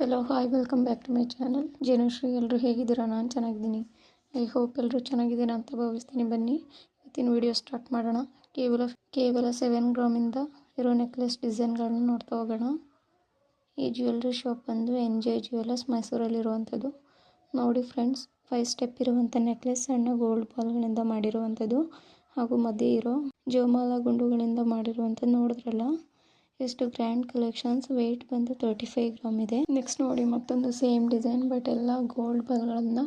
Hello hi welcome back to my channel Janashri ಎಲ್ಲರೂ ಹೇಗಿದ್ದೀರಾ? ನಾನು ಚೆನ್ನಾಗಿದ್ದೀನಿ. ಐ ಹೋಪ್ ಎಲ್ಲರೂ ಚೆನ್ನಾಗಿದ್ದೀರಾ ಅಂತ ಭಾವಿಸ್ತೀನಿ. ಬನ್ನಿ, ಇವತ್ತಿನ ವಿಡಿಯೋ ಸ್ಟಾರ್ಟ್ ಮಾಡೋಣ. ಕೇವಲ ಕೇವಲ ಸೆವೆನ್ ಗ್ರಾಮಿಂದ ಇರೋ ನೆಕ್ಲೆಸ್ ಡಿಸೈನ್ಗಳನ್ನ ನೋಡ್ತಾ ಹೋಗೋಣ. ಈ ಜ್ಯುವೆಲ್ರಿ ಶಾಪ್ ಬಂದು ಎನ್ ಜೆ ಜ್ಯುವೆಲರ್ಸ್ ಮೈಸೂರಲ್ಲಿರುವಂಥದ್ದು ನೋಡಿ ಫ್ರೆಂಡ್ಸ್ ಫೈವ್ ಸ್ಟೆಪ್ ಇರುವಂಥ ನೆಕ್ಲೆಸ್ ಸಣ್ಣ ಗೋಲ್ಡ್ ಬಾಲ್ಗಳಿಂದ ಮಾಡಿರುವಂಥದ್ದು ಹಾಗೂ ಮಧ್ಯೆ ಇರೋ ಜೋಮಾಲ ಗುಂಡುಗಳಿಂದ ಮಾಡಿರುವಂಥದ್ದು ನೋಡಿದ್ರಲ್ಲ? ಎಷ್ಟು ಗ್ರ್ಯಾಂಡ್ ಕಲೆಕ್ಷನ್ಸ್ ವೆಯ್ಟ್ ಬಂದು ತರ್ಟಿ ಫೈವ್ ಗ್ರಾಮ್ ಇದೆ. ನೆಕ್ಸ್ಟ್ ನೋಡಿ ಮತ್ತೊಂದು ಸೇಮ್ ಡಿಸೈನ್ ಬಟ್ ಎಲ್ಲ ಗೋಲ್ಡ್ ಬಲ್ಗಳನ್ನ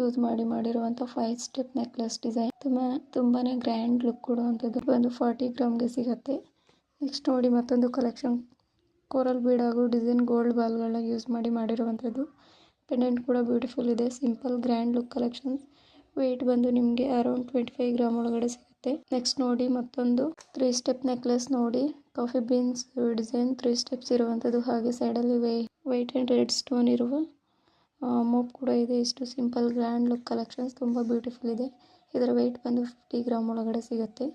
ಯೂಸ್ ಮಾಡಿ ಮಾಡಿರುವಂಥ ಫೈವ್ ಸ್ಟೆಪ್ ನೆಕ್ಲೆಸ್ ಡಿಸೈನ್ ತುಂಬ ತುಂಬಾ ಗ್ರ್ಯಾಂಡ್ ಲುಕ್ ಕೊಡುವಂಥದ್ದು. ಬಂದು ಫಾರ್ಟಿ ಗ್ರಾಮ್ಗೆ ಸಿಗುತ್ತೆ. ನೆಕ್ಸ್ಟ್ ನೋಡಿ ಮತ್ತೊಂದು ಕಲೆಕ್ಷನ್ ಕೋರಲ್ ಬೀಡ್ ಹಾಗೂ ಡಿಸೈನ್ ಗೋಲ್ಡ್ ಬಾಲ್ಗಳನ್ನ ಯೂಸ್ ಮಾಡಿ ಮಾಡಿರುವಂಥದ್ದು. ಪೆಂಡೆಂಟ್ ಕೂಡ ಬ್ಯೂಟಿಫುಲ್ ಇದೆ. Simple grand look collections weight ಬಂದು ನಿಮಗೆ ಅರೌಂಡ್ ಟ್ವೆಂಟಿ ಫೈವ್ ಗ್ರಾಮ್ ಒಳಗಡೆ ಸಿಗುತ್ತೆ. ನೆಕ್ಸ್ಟ್ ನೋಡಿ ಮತ್ತೊಂದು ತ್ರೀ ಸ್ಟೆಪ್ ನೆಕ್ಲೆಸ್ ನೋಡಿ. Coffee beans design three steps ಇರುವಂಥದ್ದು ಹಾಗೆ ಸೈಡಲ್ಲಿ ವೈ ವೈಟ್ ಆ್ಯಂಡ್ ರೆಡ್ ಸ್ಟೋನ್ ಇರುವ ಮೋಪ್ ಕೂಡ ಇದೆ. ಇಷ್ಟು ಸಿಂಪಲ್ ಗ್ರ್ಯಾಂಡ್ ಲುಕ್ ಕಲೆಕ್ಷನ್ಸ್ ತುಂಬ ಬ್ಯೂಟಿಫುಲ್ ಇದೆ. ಇದರ ವೆಯ್ಟ್ ಬಂದು ಫಿಫ್ಟಿ ಗ್ರಾಮ್ ಒಳಗಡೆ ಸಿಗುತ್ತೆ.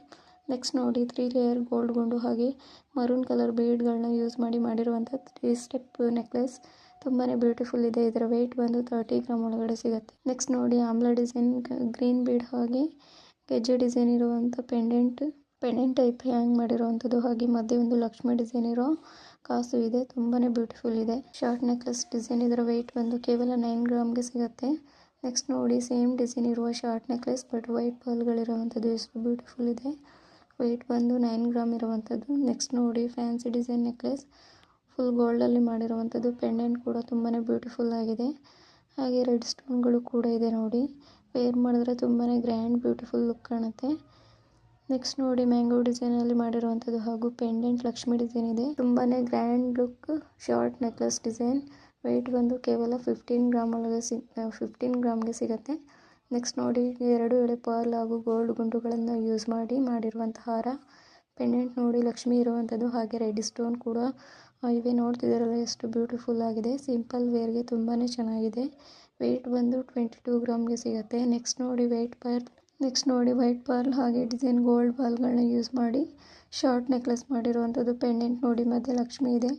ನೆಕ್ಸ್ಟ್ ನೋಡಿ ತ್ರೀ ಲೇಯರ್ ಗೋಲ್ಡ್ ಗುಂಡು ಹಾಗೆ ಮರೂನ್ ಕಲರ್ ಬೀಡ್ಗಳನ್ನ ಯೂಸ್ ಮಾಡಿ ಮಾಡಿರುವಂಥ ತ್ರೀ ಸ್ಟೆಪ್ ನೆಕ್ಲೆಸ್ ತುಂಬಾ ಬ್ಯೂಟಿಫುಲ್ ಇದೆ. ಇದರ ವೆಯ್ಟ್ ಬಂದು ತರ್ಟಿ ಗ್ರಾಮ್ ಒಳಗಡೆ ಸಿಗುತ್ತೆ. ನೆಕ್ಸ್ಟ್ ನೋಡಿ ಆಮ್ಲ ಡಿಸೈನ್ ಗ್ರೀನ್ ಬೀಡ್ ಹಾಗೆ ಗೆಜ್ಜೆ ಡಿಸೈನ್ ಇರುವಂಥ ಪೆಂಡೆಂಟ್ ಪೆಂಡೆಂಟ್ ಟೈಪ್ ಹ್ಯಾಂಗ್ ಮಾಡಿರುವಂಥದ್ದು. ಹಾಗೆ ಮಧ್ಯೆ ಒಂದು ಲಕ್ಷ್ಮಿ ಡಿಸೈನ್ ಇರೋ ಕಾಸು ಇದೆ. ತುಂಬಾನೇ ಬ್ಯೂಟಿಫುಲ್ ಇದೆ. ಶಾರ್ಟ್ ನೆಕ್ಲೆಸ್ ಡಿಸೈನ್ ಇದರ ವೆಯ್ಟ್ ಬಂದು ಕೇವಲ ನೈನ್ ಗ್ರಾಮ್ಗೆ ಸಿಗುತ್ತೆ. ನೆಕ್ಸ್ಟ್ ನೋಡಿ, ಸೇಮ್ ಡಿಸೈನ್ ಇರುವ ಶಾರ್ಟ್ ನೆಕ್ಲೆಸ್, ಬಟ್ ವೈಟ್ ಪರ್ಲ್ಗಳಿರುವಂಥದ್ದು ಎಷ್ಟು ಬ್ಯೂಟಿಫುಲ್ ಇದೆ. ವೆಯ್ಟ್ ಬಂದು ನೈನ್ ಗ್ರಾಮ್ ಇರುವಂಥದ್ದು. ನೆಕ್ಸ್ಟ್ ನೋಡಿ, ಫ್ಯಾನ್ಸಿ ಡಿಸೈನ್ ನೆಕ್ಲೆಸ್, ಫುಲ್ ಗೋಲ್ಡಲ್ಲಿ ಮಾಡಿರುವಂಥದ್ದು. ಪೆಂಡೆಂಟ್ ಕೂಡ ತುಂಬಾ ಬ್ಯೂಟಿಫುಲ್ ಆಗಿದೆ. ಹಾಗೆ ರೆಡ್ ಸ್ಟೋನ್ಗಳು ಕೂಡ ಇದೆ ನೋಡಿ. ವೇರ್ ಮಾಡಿದ್ರೆ ತುಂಬಾ ಗ್ರ್ಯಾಂಡ್, ಬ್ಯೂಟಿಫುಲ್ ಲುಕ್ ಕಾಣುತ್ತೆ. ನೆಕ್ಸ್ಟ್ ನೋಡಿ ಮ್ಯಾಂಗೋ ಡಿಸೈನಲ್ಲಿ ಮಾಡಿರುವಂಥದ್ದು ಹಾಗೂ ಪೆಂಡೆಂಟ್ ಲಕ್ಷ್ಮಿ ಡಿಸೈನ್ ಇದೆ. ತುಂಬಾ grand look, short necklace design. Weight ಬಂದು ಕೇವಲ ಫಿಫ್ಟೀನ್ ಗ್ರಾಮ್ ಒಳಗೆ ಸಿ ಫಿಫ್ಟೀನ್ ಗ್ರಾಮ್ಗೆ ಸಿಗುತ್ತೆ. ನೆಕ್ಸ್ಟ್ ನೋಡಿ ಎರಡು ಎಳೆ ಪರ್ಲ್ ಹಾಗೂ ಗೋಲ್ಡ್ ಗುಂಡುಗಳನ್ನು ಯೂಸ್ ಮಾಡಿ ಮಾಡಿರುವಂಥ ಹಾರ. ಪೆಂಡೆಂಟ್ ನೋಡಿ ಲಕ್ಷ್ಮಿ ಇರುವಂಥದ್ದು ಹಾಗೆ ರೆಡ್ ಸ್ಟೋನ್ ಕೂಡ ಇವೆ ನೋಡ್ತಿದ್ದೀರಲ್ಲ ಎಷ್ಟು ಬ್ಯೂಟಿಫುಲ್ ಆಗಿದೆ. ಸಿಂಪಲ್ ವೇರ್ಗೆ ತುಂಬಾ ಚೆನ್ನಾಗಿದೆ. ವೆಯ್ಟ್ ಬಂದು ಟ್ವೆಂಟಿ ಟೂ ಗ್ರಾಮ್ಗೆ ಸಿಗುತ್ತೆ. ನೆಕ್ಸ್ಟ್ ನೋಡಿ ವೈಟ್ ಪರ್ಲ್ ನೆಕ್ಸ್ಟ್ ನೋಡಿ ವೈಟ್ ಪರ್ಲ್ ಹಾಗೆ ಡಿಸೈನ್ ಗೋಲ್ಡ್ ಬಾಲ್ಗಳನ್ನ ಯೂಸ್ ಮಾಡಿ ಶಾರ್ಟ್ ನೆಕ್ಲೆಸ್ ಮಾಡಿರುವಂಥದ್ದು ಪೆಂಡೆಂಟ್ ನೋಡಿ ಮಧ್ಯೆ ಲಕ್ಷ್ಮಿ ಇದೆ.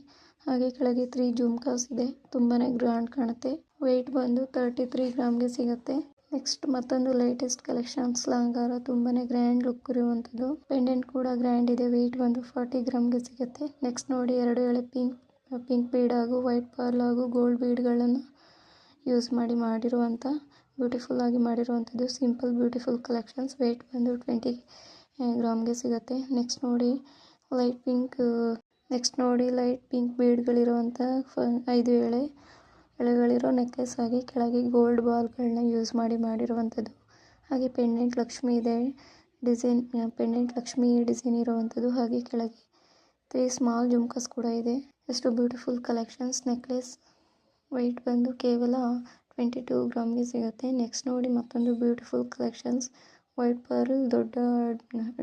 ಹಾಗೆ ಕೆಳಗೆ ತ್ರೀ ಜುಮ್ಕಾಸ್ ಇದೆ. ತುಂಬಾ ಗ್ರ್ಯಾಂಡ್ ಕಾಣುತ್ತೆ. ವೆಯ್ಟ್ ಬಂದು ತರ್ಟಿ ತ್ರೀ ಗ್ರಾಮ್ಗೆ ಸಿಗುತ್ತೆ. ನೆಕ್ಸ್ಟ್ ಮತ್ತೊಂದು ಲೇಟೆಸ್ಟ್ ಕಲೆಕ್ಷನ್ಸ್ ಲಂಗಾರ ತುಂಬಾ ಗ್ರ್ಯಾಂಡ್ ಲುಕ್ ಇರುವಂಥದ್ದು. ಪೆಂಡೆಂಟ್ ಕೂಡ ಗ್ರ್ಯಾಂಡ್ ಇದೆ. ವೆಯ್ಟ್ ಬಂದು ಫಾರ್ಟಿ ಗ್ರಾಮ್ಗೆ ಸಿಗುತ್ತೆ. ನೆಕ್ಸ್ಟ್ ನೋಡಿ ಎರಡು ಎಳೆ ಪಿಂಕ್ ಪಿಂಕ್ ಬೀಡ್ ಹಾಗೂ ವೈಟ್ ಪರ್ಲ್ ಹಾಗೂ ಗೋಲ್ಡ್ ಬೀಡ್ಗಳನ್ನು ಯೂಸ್ ಮಾಡಿ ಮಾಡಿರುವಂಥ ಬ್ಯೂಟಿಫುಲ್ ಆಗಿ ಮಾಡಿರುವಂಥದ್ದು. ಸಿಂಪಲ್ ಬ್ಯೂಟಿಫುಲ್ ಕಲೆಕ್ಷನ್ಸ್ ವೆಯ್ಟ್ ಬಂದು ಟ್ವೆಂಟಿ ಗ್ರಾಮ್ಗೆ ಸಿಗುತ್ತೆ. ನೆಕ್ಸ್ಟ್ ನೋಡಿ ಲೈಟ್ ಪಿಂಕ್ ನೆಕ್ಸ್ಟ್ ನೋಡಿ ಲೈಟ್ ಪಿಂಕ್ ಬೀಡ್ಗಳಿರುವಂಥ ಫ ಐದು ಎಳೆ, ಎಳೆಗಳಿರೋ ನೆಕ್ಲೆಸ್ ಆಗಿ ಕೆಳಗೆ ಗೋಲ್ಡ್ ಬಾಲ್ಗಳನ್ನ ಯೂಸ್ ಮಾಡಿ ಮಾಡಿರುವಂಥದ್ದು. ಹಾಗೆ ಪೆಂಡೆಂಟ್ ಲಕ್ಷ್ಮಿ ಇದೆ. ಡಿಸೈನ್ ಪೆಂಡೆಂಟ್ ಲಕ್ಷ್ಮಿ ಡಿಸೈನ್ ಇರುವಂಥದ್ದು. ಹಾಗೆ ಕೆಳಗೆ ತ್ರೀ ಸ್ಮಾಲ್ ಜುಮ್ಕಸ್ ಕೂಡ ಇದೆ. ಎಷ್ಟು ಬ್ಯೂಟಿಫುಲ್ ಕಲೆಕ್ಷನ್ಸ್ ನೆಕ್ಲೆಸ್ ವೆಯ್ಟ್ ಬಂದು ಕೇವಲ ಟ್ವೆಂಟಿ ಟೂ ಗ್ರಾಮ್ಗೆ ಸಿಗುತ್ತೆ. ನೆಕ್ಸ್ಟ್ ನೋಡಿ ಮತ್ತೊಂದು ಬ್ಯೂಟಿಫುಲ್ ಕಲೆಕ್ಷನ್ಸ್ ವೈಟ್ ಪರ್ಲ್ ದೊಡ್ಡ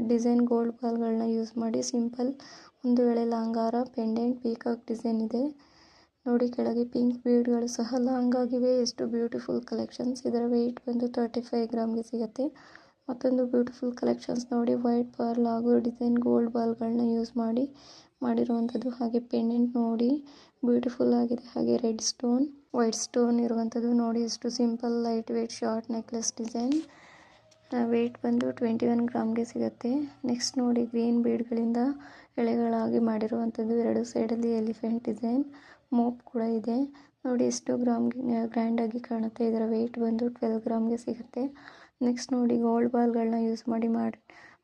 ಡಿಸೈನ್ ಗೋಲ್ಡ್ ಬಾಲ್ಗಳನ್ನ ಯೂಸ್ ಮಾಡಿ ಸಿಂಪಲ್ ಒಂದು ವೇಳೆ ಲಾಂಗಾರ ಪೆಂಡೆಂಟ್ ಪೀಕಾಕ್ ಡಿಸೈನ್ ಇದೆ. ನೋಡಿ ಕೆಳಗೆ ಪಿಂಕ್ ಬೀಡ್ಗಳು ಸಹ ಲಾಂಗ್ ಆಗಿವೆ ಎಷ್ಟು ಬ್ಯೂಟಿಫುಲ್ ಕಲೆಕ್ಷನ್ಸ್ ಇದರ ವೆಯ್ಟ್ ಬಂದು ತರ್ಟಿ ಫೈವ್ ಗ್ರಾಮ್ಗೆ ಸಿಗುತ್ತೆ. ಮತ್ತೊಂದು ಬ್ಯೂಟಿಫುಲ್ ಕಲೆಕ್ಷನ್ಸ್ ನೋಡಿ ವೈಟ್ ಪರ್ಲ್ ಹಾಗೂ ಡಿಸೈನ್ ಗೋಲ್ಡ್ ಬಾಲ್ಗಳನ್ನ ಯೂಸ್ ಮಾಡಿ ಮಾಡಿರುವಂಥದ್ದು. ಹಾಗೆ ಪೆಂಡೆಂಟ್ ನೋಡಿ ಬ್ಯೂಟಿಫುಲ್ ಆಗಿದೆ. ಹಾಗೆ ರೆಡ್ ಸ್ಟೋನ್, ವೈಟ್ ಸ್ಟೋನ್ ಇರುವಂಥದ್ದು ನೋಡಿ. ಎಷ್ಟು simple light weight short necklace design weight ಬಂದು ಟ್ವೆಂಟಿ ಒನ್ ಗ್ರಾಮ್ಗೆ ಸಿಗುತ್ತೆ. ನೆಕ್ಸ್ಟ್ ನೋಡಿ ಗ್ರೀನ್ ಬೀಡ್ಗಳಿಂದ ಎಳೆಗಳಾಗಿ ಮಾಡಿರುವಂಥದ್ದು ಎರಡು ಸೈಡಲ್ಲಿ ಎಲಿಫೆಂಟ್ ಡಿಸೈನ್ ಮೋಪ್ ಕೂಡ ಇದೆ. ನೋಡಿ ಎಷ್ಟು ಗ್ರಾಮ್ಗೆ ಗ್ರ್ಯಾಂಡಾಗಿ ಕಾಣುತ್ತೆ. ಇದರ ವೆಯ್ಟ್ ಬಂದು ಟ್ವೆಲ್ ಗ್ರಾಮ್ಗೆ ಸಿಗುತ್ತೆ. ನೆಕ್ಸ್ಟ್ ನೋಡಿ ಗೋಲ್ಡ್ ಬಾಲ್ಗಳನ್ನ ಯೂಸ್ ಮಾಡಿ ಮಾಡಿ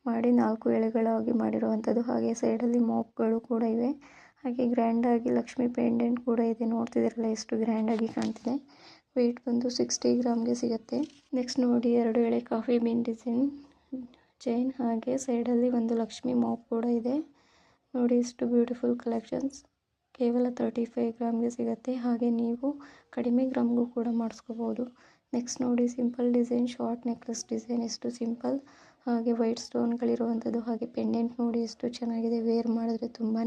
ಮಾಡಿ ನಾಲ್ಕು ಎಳೆಗಳಾಗಿ ಮಾಡಿರುವಂಥದ್ದು. ಹಾಗೆ ಸೈಡಲ್ಲಿ ಮೋಪ್ಗಳು ಕೂಡ ಇವೆ. ಹಾಗೆ ಗ್ರ್ಯಾಂಡಾಗಿ ಲಕ್ಷ್ಮಿ ಪೆಂಡೆಂಟ್ ಕೂಡ ಇದೆ. ನೋಡ್ತಿದ್ದೀರಲ್ಲ ಎಷ್ಟು ಗ್ರ್ಯಾಂಡಾಗಿ ಕಾಣ್ತಿದೆ. ವೆಯ್ಟ್ ಬಂದು ಸಿಕ್ಸ್ಟಿ ಗ್ರಾಮ್ಗೆ ಸಿಗುತ್ತೆ. ನೆಕ್ಸ್ಟ್ ನೋಡಿ ಎರಡು ಎಳೆ ಕಾಫಿ ಬೀನ್ ಡಿಸೈನ್ ಚೈನ್ ಹಾಗೆ ಸೈಡಲ್ಲಿ ಒಂದು ಲಕ್ಷ್ಮಿ ಮೋಪ್ ಕೂಡ ಇದೆ. ನೋಡಿ ಎಷ್ಟು ಬ್ಯೂಟಿಫುಲ್ ಕಲೆಕ್ಷನ್ಸ್ ಕೇವಲ ತರ್ಟಿ ಫೈವ್ ಗ್ರಾಮ್ಗೆ ಸಿಗುತ್ತೆ. ಹಾಗೆ ನೀವು ಕಡಿಮೆ ಗ್ರಾಮ್ಗೂ ಕೂಡ ಮಾಡಿಸ್ಕೋಬೋದು ನೆಕ್ಸ್ಟ್ ನೋಡಿ simple design short necklace design ಎಷ್ಟು ಸಿಂಪಲ್ ಹಾಗೆ ವೈಟ್ ಸ್ಟೋನ್ಗಳಿರುವಂಥದ್ದು ಹಾಗೆ ಪೆಂಡೆಂಟ್ ನೋಡಿ ಎಷ್ಟು ಚೆನ್ನಾಗಿದೆ. ವೇರ್ ಮಾಡಿದ್ರೆ ತುಂಬಾ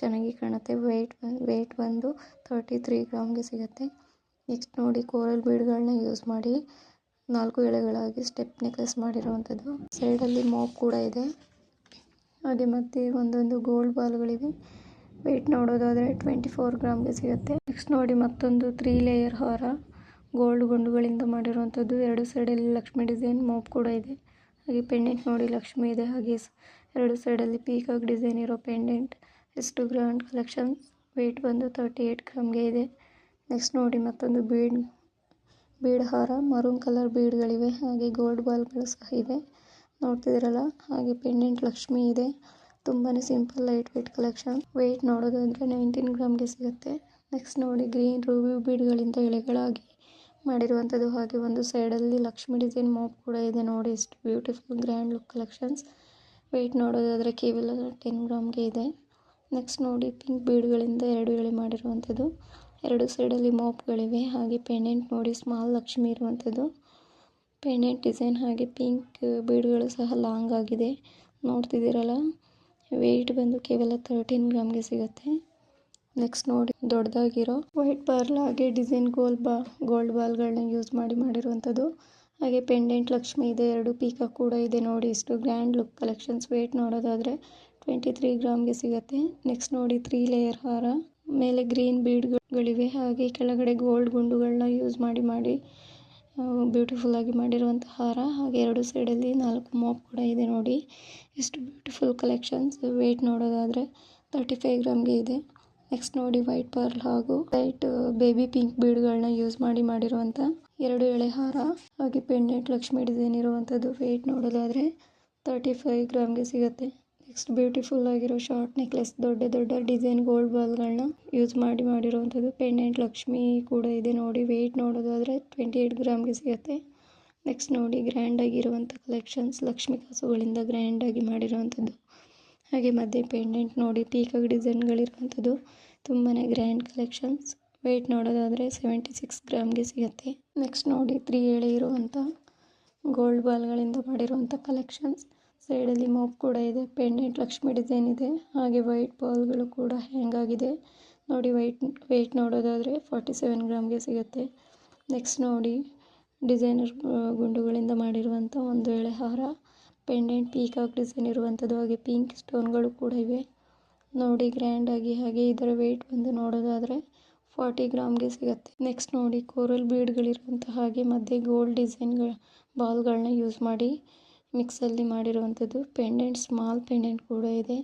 ಚೆನ್ನಾಗಿ ಕಾಣುತ್ತೆ. ವೆಯ್ಟ್ ವೇಟ್ ಬಂದು ತರ್ಟಿ ತ್ರೀ ಗ್ರಾಮ್ಗೆ ಸಿಗುತ್ತೆ. ನೆಕ್ಸ್ಟ್ ನೋಡಿ ಕೋರಲ್ ಬೀಡ್ಗಳನ್ನ ಯೂಸ್ ಮಾಡಿ ನಾಲ್ಕು ಎಳೆಗಳಾಗಿ ಸ್ಟೆಪ್ ನೆಕ್ಲೆಸ್ ಮಾಡಿರುವಂಥದ್ದು ಸೈಡಲ್ಲಿ ಮೋಪ್ ಕೂಡ ಇದೆ. ಹಾಗೆ ಮತ್ತೆ ಒಂದೊಂದು ಗೋಲ್ಡ್ ಬಾಲ್ಗಳಿವೆ ವೆಯ್ಟ್ ನೋಡೋದಾದರೆ ಟ್ವೆಂಟಿ ಫೋರ್ ಗ್ರಾಮ್ಗೆ ಸಿಗುತ್ತೆ. ನೆಕ್ಸ್ಟ್ ನೋಡಿ ಮತ್ತೊಂದು ತ್ರೀ ಲೇಯರ್ ಹಾರ. ಗೋಲ್ಡ್ ಗುಂಡುಗಳಿಂದ ಮಾಡಿರುವಂಥದ್ದು ಎರಡು ಸೈಡಲ್ಲಿ ಲಕ್ಷ್ಮಿ ಡಿಸೈನ್ ಮೋಪ್ ಕೂಡ ಇದೆ. ಹಾಗೆ ಪೆಂಡೆಂಟ್ ನೋಡಿ ಲಕ್ಷ್ಮಿ ಇದೆ. ಹಾಗೆ ಎರಡು ಸೈಡಲ್ಲಿ ಪೀಕಾಕ್ ಡಿಸೈನ್ ಇರೋ ಪೆಂಡೆಂಟ್. ಎಷ್ಟು ಗ್ರ್ಯಾಂಡ್ ಕಲೆಕ್ಷನ್ ವೆಯ್ಟ್ ಬಂದು ತರ್ಟಿ ಏಯ್ಟ್ ಗ್ರಾಮ್ಗೆ ಇದೆ. ನೆಕ್ಸ್ಟ್ ನೋಡಿ ಮತ್ತೊಂದು ಬೀಡ್ ಬೀಡ್ ಹಾರ. ಮರೂನ್ ಕಲರ್ ಬೀಡ್ಗಳಿವೆ ಹಾಗೆ ಗೋಲ್ಡ್ ಬಾಲ್ಗಳು ಸಹ ಇದೆ. ನೋಡ್ತಿದ್ದೀರಲ್ಲ? ಹಾಗೆ ಪೆಂಡೆಂಟ್ ಲಕ್ಷ್ಮಿ ಇದೆ. ತುಂಬಾ simple light weight collection weight ನೋಡೋದಾದರೆ ನೈನ್ಟೀನ್ ಗ್ರಾಮ್ಗೆ ಸಿಗುತ್ತೆ. ನೆಕ್ಸ್ಟ್ ನೋಡಿ ಗ್ರೀನ್ ರೂಬಿ ಬೀಡ್ಗಳಿಂದ ಎಳೆಗಳಾಗಿ ಮಾಡಿರುವಂಥದ್ದು. ಹಾಗೆ ಒಂದು ಸೈಡಲ್ಲಿ ಲಕ್ಷ್ಮಿ ಡಿಸೈನ್ ಮೋಪ್ ಕೂಡ ಇದೆ ನೋಡಿ. ಎಷ್ಟು beautiful grand look collections weight ನೋಡೋದಾದರೆ ಕೇವಲ ಟೆನ್ ಗ್ರಾಮ್ಗೆ ಇದೆ. ನೆಕ್ಸ್ಟ್ ನೋಡಿ ಪಿಂಕ್ ಬೀಡ್ಗಳಿಂದ ಎರಡು ಎಳೆ ಮಾಡಿರುವಂಥದ್ದು. ಎರಡು ಸೈಡಲ್ಲಿ ಮೋಪ್ಗಳಿವೆ. ಹಾಗೆ ಪೆಂಡೆಂಟ್ ನೋಡಿ ಸ್ಮಾಲ್ ಲಕ್ಷ್ಮಿ ಇರುವಂಥದ್ದು. ಪೆಂಡೆಂಟ್ ಡಿಸೈನ್ ಹಾಗೆ ಪಿಂಕ್ ಬೀಡ್ಗಳು ಸಹ ಲಾಂಗ್ ಆಗಿದೆ. ನೋಡ್ತಿದ್ದೀರಲ್ಲ? ವೆಯ್ಟ್ ಬಂದು ಕೇವಲ ತರ್ಟೀನ್ ಗ್ರಾಮ್ಗೆ ಸಿಗುತ್ತೆ. ನೆಕ್ಸ್ಟ್ ನೋಡಿ, ದೊಡ್ಡದಾಗಿರೋ ವೈಟ್ ಪರ್ಲ್ ಹಾಗೆ ಡಿಸೈನ್ ಗೋಲ್ಡ್ ಬಾ, ಗೋಲ್ಡ್ ಬಾಲ್ಗಳನ್ನ ಯೂಸ್ ಮಾಡಿ ಮಾಡಿರುವಂಥದ್ದು. ಹಾಗೆ ಪೆಂಡೆಂಟ್ ಲಕ್ಷ್ಮಿ ಇದೆ, ಎರಡು ಪೀಕ ಕೂಡ ಇದೆ ನೋಡಿ, ಇಷ್ಟು ಗ್ರ್ಯಾಂಡ್ ಲುಕ್ ಕಲೆಕ್ಷನ್ಸ್ ವೇಟ್ ನೋಡೋದಾದರೆ ಟ್ವೆಂಟಿ ತ್ರೀ ಗ್ರಾಮ್ಗೆ ಸಿಗುತ್ತೆ. ನೆಕ್ಸ್ಟ್ ನೋಡಿ, ತ್ರೀ ಲೇಯರ್ ಹಾರ, ಮೇಲೆ ಗ್ರೀನ್ ಬೀಡ್ಗಳಿವೆ, ಹಾಗೆ ಕೆಳಗಡೆ ಗೋಲ್ಡ್ ಗುಂಡುಗಳನ್ನ ಯೂಸ್ ಮಾಡಿ ಮಾಡಿ ಬ್ಯೂಟಿಫುಲ್ ಆಗಿ ಮಾಡಿರುವಂಥ ಹಾರ. ಹಾಗೆ ಎರಡು ಸೈಡಲ್ಲಿ ನಾಲ್ಕು ಮಾಪ್ ಕೂಡ ಇದೆ ನೋಡಿ ಎಷ್ಟು ಬ್ಯೂಟಿಫುಲ್ ಕಲೆಕ್ಷನ್ಸ್ ವೇಟ್ ನೋಡೋದಾದರೆ ತರ್ಟಿ ಫೈವ್ ಗ್ರಾಮ್ಗೆ ಇದೆ. ನೆಕ್ಸ್ಟ್ ನೋಡಿ ವೈಟ್ ಪರ್ಲ್ ಹಾಗೂ ಲೈಟ್ ಬೇಬಿ ಪಿಂಕ್ ಬೀಡ್ಗಳನ್ನ ಯೂಸ್ ಮಾಡಿ ಮಾಡಿರುವಂಥ ಎರಡು ಎಳೆ ಹಾರ ಹಾಗೆ ಪೆಂಡೆಂಟ್ ಲಕ್ಷ್ಮಿ ಡಿಸೈನ್ ಇರುವಂಥದ್ದು ವೆಯ್ಟ್ ನೋಡೋದಾದರೆ ತರ್ಟಿ ಫೈವ್ ಗ್ರಾಮ್ಗೆ ಸಿಗುತ್ತೆ. ನೆಕ್ಸ್ಟ್ ಬ್ಯೂಟಿಫುಲ್ ಆಗಿರೋ ಶಾರ್ಟ್ ನೆಕ್ಲೆಸ್ ದೊಡ್ಡ ದೊಡ್ಡ ಡಿಸೈನ್ ಗೋಲ್ಡ್ ಬಾಲ್ಗಳನ್ನ ಯೂಸ್ ಮಾಡಿ ಮಾಡಿರುವಂಥದ್ದು ಪೆಂಡೆಂಟ್ ಲಕ್ಷ್ಮಿ ಕೂಡ ಇದೆ ನೋಡಿ. ವೆಯ್ಟ್ ನೋಡೋದಾದರೆ ಟ್ವೆಂಟಿ ಏಯ್ಟ್ ಗ್ರಾಮ್ಗೆ ಸಿಗುತ್ತೆ. ನೆಕ್ಸ್ಟ್ ನೋಡಿ ಗ್ರ್ಯಾಂಡ್ ಆಗಿರುವಂಥ ಕಲೆಕ್ಷನ್ಸ್ ಲಕ್ಷ್ಮಿ ಕಾಸುಗಳಿಂದ ಗ್ರ್ಯಾಂಡಾಗಿ ಮಾಡಿರುವಂಥದ್ದು ಹಾಗೆ ಮಧ್ಯೆ ಪೆಂಡೆಂಟ್ ನೋಡಿ ಪೀಕಾಕ್ ಡಿಸೈನ್ಗಳಿರುವಂಥದ್ದು ತುಂಬಾ ಗ್ರ್ಯಾಂಡ್ ಕಲೆಕ್ಷನ್ಸ್. ವೆಯ್ಟ್ ನೋಡೋದಾದರೆ ಸೆವೆಂಟಿ ಸಿಕ್ಸ್ ಗ್ರಾಮ್ಗೆ ಸಿಗುತ್ತೆ. ನೆಕ್ಸ್ಟ್ ನೋಡಿ ತ್ರೀ ಎಳೆ ಇರುವಂಥ ಗೋಲ್ಡ್ ಬಾಲ್ಗಳಿಂದ ಮಾಡಿರುವಂಥ ಕಲೆಕ್ಷನ್ಸ್. ಸೈಡಲ್ಲಿ ಮೋಪ್ ಕೂಡ ಇದೆ, ಪೆಂಡೆಂಟ್ ಲಕ್ಷ್ಮಿ ಡಿಸೈನ್ ಇದೆ, ಹಾಗೆ ವೈಟ್ ಬಾಲ್ಗಳು ಕೂಡ ಹ್ಯಾಂಗ್ ಆಗಿದೆ. ನೋಡಿ, ವೈಟ್ ವೆಯ್ಟ್ ನೋಡೋದಾದರೆ ಫಾರ್ಟಿ ಸೆವೆನ್ ಗ್ರಾಮ್ಗೆ ಸಿಗುತ್ತೆ. ನೆಕ್ಸ್ಟ್ ನೋಡಿ, ಡಿಸೈನರ್ ಗುಂಡುಗಳಿಂದ ಮಾಡಿರುವಂಥ ಒಂದು ಎಳೆ ಹಾರ. ಪೆಂಡೆಂಟ್ ಪೀಕಾಕ್ ಡಿಸೈನ್ ಇರುವಂಥದ್ದು, ಹಾಗೆ ಪಿಂಕ್ ಸ್ಟೋನ್ಗಳು ಕೂಡ ಇವೆ. ನೋಡಿ ಗ್ರ್ಯಾಂಡಾಗಿ ಹಾಗೆ ಇದರ ವೆಯ್ಟ್ ಬಂದು ನೋಡೋದಾದರೆ ಫಾರ್ಟಿ ಗ್ರಾಮ್ಗೆ ಸಿಗುತ್ತೆ. ನೆಕ್ಸ್ಟ್ ನೋಡಿ, ಕೋರಲ್ ಬೀಡ್ಗಳಿರುವಂಥ ಹಾಗೆ ಮಧ್ಯೆ ಗೋಲ್ಡ್ ಡಿಸೈನ್ಗಳ ಬಾಲ್ಗಳನ್ನ ಯೂಸ್ ಮಾಡಿ ಮಿಕ್ಸಲ್ಲಿ ಮಾಡಿರುವಂಥದ್ದು. ಪೆಂಡೆಂಟ್ ಸ್ಮಾಲ್ ಪೆಂಡೆಂಟ್ ಕೂಡ ಇದೆ.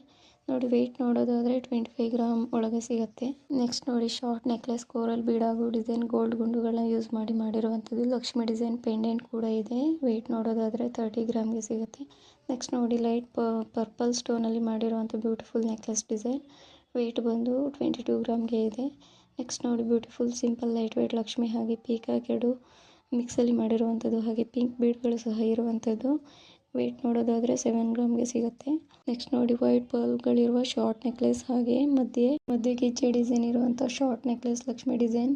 ನೋಡಿ ವೆಯ್ಟ್ ನೋಡೋದಾದರೆ ಟ್ವೆಂಟಿ ಫೈವ್ ಗ್ರಾಮ್ ಒಳಗೆ ಸಿಗುತ್ತೆ. ನೆಕ್ಸ್ಟ್ ನೋಡಿ ಶಾರ್ಟ್ ನೆಕ್ಲೆಸ್ ಕೋರಲ್ ಬೀಡ್ ಹಾಗೂ ಡಿಸೈನ್ ಗೋಲ್ಡ್ ಗುಂಡುಗಳನ್ನ ಯೂಸ್ ಮಾಡಿ ಮಾಡಿರುವಂಥದ್ದು. ಲಕ್ಷ್ಮಿ ಡಿಸೈನ್ ಪೆಂಡೆಂಟ್ ಕೂಡ ಇದೆ. ವೆಯ್ಟ್ ನೋಡೋದಾದರೆ ತರ್ಟಿ ಗ್ರಾಮ್ಗೆ ಸಿಗುತ್ತೆ. ನೆಕ್ಸ್ಟ್ ನೋಡಿ ಲೈಟ್ ಪರ್ಪಲ್ ಸ್ಟೋನಲ್ಲಿ ಮಾಡಿರುವಂಥ ಬ್ಯೂಟಿಫುಲ್ ನೆಕ್ಲೆಸ್ ಡಿಸೈನ್ ವೆಯ್ಟ್ ಬಂದು ಟ್ವೆಂಟಿ ಟೂ ಗ್ರಾಮ್ಗೆ ಇದೆ. ನೆಕ್ಸ್ಟ್ ನೋಡಿ beautiful simple light weight Lakshmi ಹಾಗೆ ಪೀಕಾಕ್ ಎರಡು ಮಿಕ್ಸಲ್ಲಿ ಮಾಡಿರುವಂಥದ್ದು. ಹಾಗೆ ಪಿಂಕ್ ಬೀಡ್ಗಳು ಸಹ ಇರುವಂಥದ್ದು. ವೆಯ್ಟ್ ನೋಡೋದಾದರೆ ಸೆವೆನ್ ಗ್ರಾಮ್ಗೆ ಸಿಗುತ್ತೆ. ನೆಕ್ಸ್ಟ್ ನೋಡಿ ವೈಟ್ ಪರ್ಲ್ಗಳಿರುವ ಶಾರ್ಟ್ ನೆಕ್ಲೆಸ್ ಹಾಗೆ, ಮಧ್ಯೆ ಮಧ್ಯೆ ಗಿಚ್ಚೆ ಡಿಸೈನ್ ಇರುವಂಥ short necklace Lakshmi design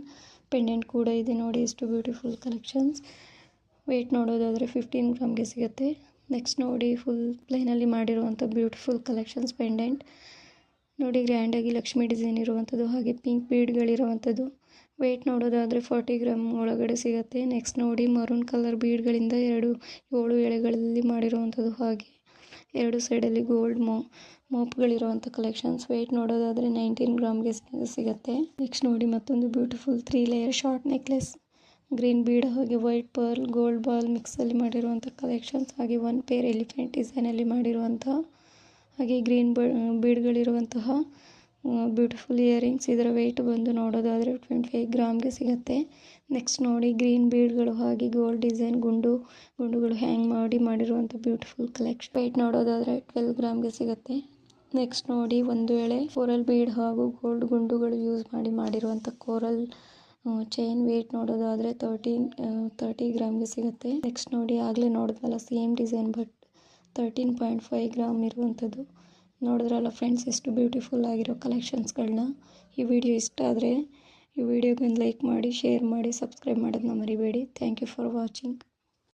pendant ಕೂಡ ಇದೆ ನೋಡಿ, ಎಷ್ಟು ಬ್ಯೂಟಿಫುಲ್ ಕಲೆಕ್ಷನ್ಸ್ ವೆಯ್ಟ್ ನೋಡೋದಾದರೆ ಫಿಫ್ಟೀನ್ ಗ್ರಾಮ್ಗೆ ಸಿಗುತ್ತೆ. ನೆಕ್ಸ್ಟ್ ನೋಡಿ ಫುಲ್ ಪ್ಲೇನಲ್ಲಿ ಮಾಡಿರುವಂಥ ಬ್ಯೂಟಿಫುಲ್ ಕಲೆಕ್ಷನ್ಸ್ ಪೆಂಡೆಂಟ್ ನೋಡಿ ಗ್ರ್ಯಾಂಡಾಗಿ ಲಕ್ಷ್ಮಿ ಡಿಸೈನ್ ಇರುವಂಥದ್ದು ಹಾಗೆ ಪಿಂಕ್ ಬೀಡ್ಗಳಿರುವಂಥದ್ದು ವೆಯ್ಟ್ ನೋಡೋದಾದರೆ ಫಾರ್ಟಿ ಗ್ರಾಮ್ ಒಳಗಡೆ ಸಿಗುತ್ತೆ. ನೆಕ್ಸ್ಟ್ ನೋಡಿ ಮರೂನ್ ಕಲರ್ ಬೀಡ್ಗಳಿಂದ ಎರಡು, ಏಳು ಎಳೆಗಳಲ್ಲಿ ಮಾಡಿರುವಂಥದ್ದು ಹಾಗೆ. ಎರಡು ಸೈಡಲ್ಲಿ ಗೋಲ್ಡ್ ಮೋ ಮೋಪ್ಗಳಿರುವಂಥ ಕಲೆಕ್ಷನ್ಸ್ ವೆಯ್ಟ್ ನೋಡೋದಾದರೆ ನೈನ್ಟೀನ್ ಗ್ರಾಮ್ಗೆ ಸಿಗುತ್ತೆ. ನೆಕ್ಸ್ಟ್ ನೋಡಿ ಮತ್ತೊಂದು beautiful three layer short necklace green bead ಹಾಗೆ ವೈಟ್ ಪರ್ಲ್ ಗೋಲ್ಡ್ ಬಾಲ್ ಮಿಕ್ಸಲ್ಲಿ ಮಾಡಿರುವಂಥ ಕಲೆಕ್ಷನ್ಸ್ ಹಾಗೆ ಒನ್ ಪೇರ್ ಎಲಿಫೆಂಟ್ ಡಿಸೈನಲ್ಲಿ ಮಾಡಿರುವಂಥ ಹಾಗೆ ಗ್ರೀನ್ ಬೀಡ್ಗಳಿರುವಂತಹ ಬ್ಯೂಟಿಫುಲ್ ಇಯರಿಂಗ್ಸ್ ಇದರ ವೆಯ್ಟ್ ಬಂದು ನೋಡೋದಾದರೆ ಟ್ವೆಂಟಿ ಫೈವ್ ಗ್ರಾಮ್ಗೆ ಸಿಗುತ್ತೆ. ನೆಕ್ಸ್ಟ್ ನೋಡಿ ಗ್ರೀನ್ ಬೀಡ್ಗಳು ಹಾಗೆ ಗೋಲ್ಡ್ ಡಿಸೈನ್ ಗುಂಡು, ಗುಂಡುಗಳು ಹ್ಯಾಂಗ್ ಮಾಡಿ, ಮಾಡಿರುವಂಥ ಬ್ಯೂಟಿಫುಲ್ ಕಲೆಕ್ಷನ್ ವೆಯ್ಟ್ ನೋಡೋದಾದರೆ ಟ್ವೆಲ್ ಗ್ರಾಮ್ಗೆ ಸಿಗುತ್ತೆ. ನೆಕ್ಸ್ಟ್ ನೋಡಿ, ಒಂದು ವೇಳೆ ಕೋರಲ್ ಬೀಡ್ ಹಾಗೂ ಗೋಲ್ಡ್ ಗುಂಡುಗಳು ಯೂಸ್ ಮಾಡಿ, ಮಾಡಿರುವಂಥ ಕೋರಲ್ ಚೈನ್ ವೆಯ್ಟ್ ನೋಡೋದಾದರೆ ತರ್ಟೀನ್ ತರ್ಟಿ ಗ್ರಾಮ್ಗೆ ಸಿಗುತ್ತೆ. ನೆಕ್ಸ್ಟ್ ನೋಡಿ, ಆಗಲೇ ನೋಡಿದ್ವಲ್ಲ same design but thirteen point five gram ಇರುವಂಥದ್ದು. ನೋಡಿದ್ರಲ್ಲ ಫ್ರೆಂಡ್ಸ್ ಎಷ್ಟು ಬ್ಯೂಟಿಫುಲ್ ಆಗಿರೋ ಕಲೆಕ್ಷನ್ಸ್ಗಳನ್ನ ಈ ವಿಡಿಯೋ ಇಷ್ಟ ಆದರೆ ಈ ವಿಡಿಯೋಗೊಂದು ಲೈಕ್ ಮಾಡಿ ಶೇರ್ ಮಾಡಿ ಸಬ್ಸ್ಕ್ರೈಬ್ ಮಾಡೋದನ್ನ ಮರಿಬೇಡಿ. Thank you for watching